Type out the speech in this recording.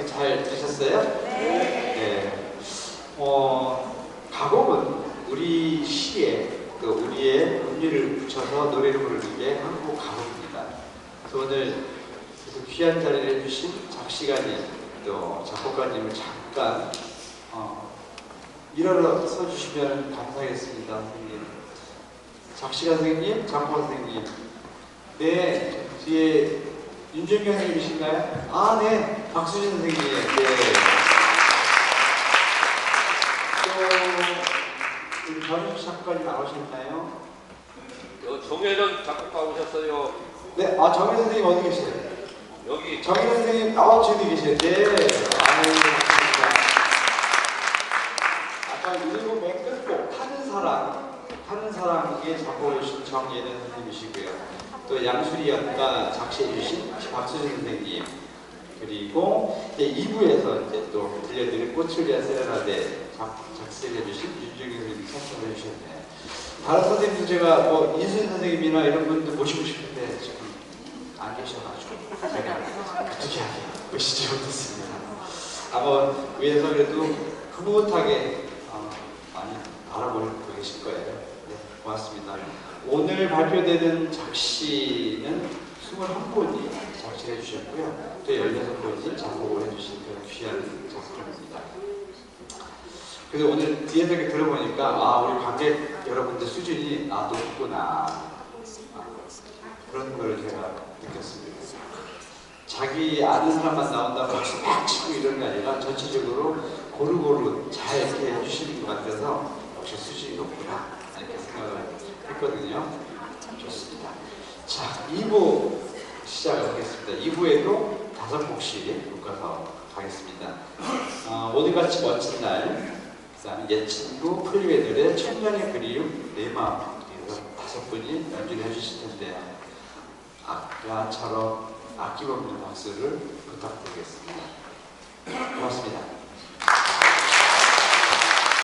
어떻게 잘 되셨어요? 네. 어, 가곡은 우리 시에 또 우리의 의미를 붙여서 노래를 부르는 게 한국 가곡입니다. 그래서 오늘 귀한 자리를 해주신 작시가님 또 작곡가님을 잠깐 어, 일어나 서주시면 감사하겠습니다, 선생님. 작시가 선생님, 작곡가 선생님. 네, 뒤에 윤정경 선생님이신가요? 아, 네, 박수진 선생님. 네. 또 우리 변희수 작가님 나오셨나요? 여 정혜련 작곡가 오셨어요. 네, 아 정희 선생님 어디 계세요? 여기 정희 선생님 나와 뒤에 계시네. 네, 아유, 감사합니다. 아까 타는 사랑 이게 작곡해주신 정예는 선생님이시고요. 또 양수리 연가 작시해주신 박수진 선생님. 그리고 이제 2부에서 이제 또 들려드릴 꽃을 위한 세레나데 작, 작사해주신 윤정희 선생님 참석을 해주셨네요. 다른 선생님들 제가 뭐 이순 선생님이나 이런 분들 모시고 싶은데 지금 안 계셔가지고 제가 부득이하게 모시지 못했습니다. 아마 위에서 그래도 흐뭇하게 어, 많이 알아보고 계실 거예요. 네, 고맙습니다. 오늘 발표되는 작시는 21분이 작시를 해주셨고요. 또 16분이 작곡을 해주신 그런 귀한 작품입니다. 그래서 오늘 뒤에서 이렇게 들어보니까 아 우리 관객 여러분들 수준이 아 높구나 아, 그런 걸 제가 느꼈습니다. 자기 아는 사람만 나온다고 박수 팍 치고 이런 게 아니라 전체적으로 고루고루 잘 이렇게 해주시는 것 같아서 역시 수준이 높구나 이렇게 생각을 했거든요. 좋습니다. 자 2부 시작하겠습니다. 2부에도 다섯 곡씩 묶어서 가겠습니다. 어, 오늘같이 멋진 날 그 다음에 옛 친구 노래 천년의 그리움 내 마음 그래서 다섯 분이 연주를 해주실 텐데 아까처럼 아낌없는 박수를 부탁드리겠습니다. 고맙습니다.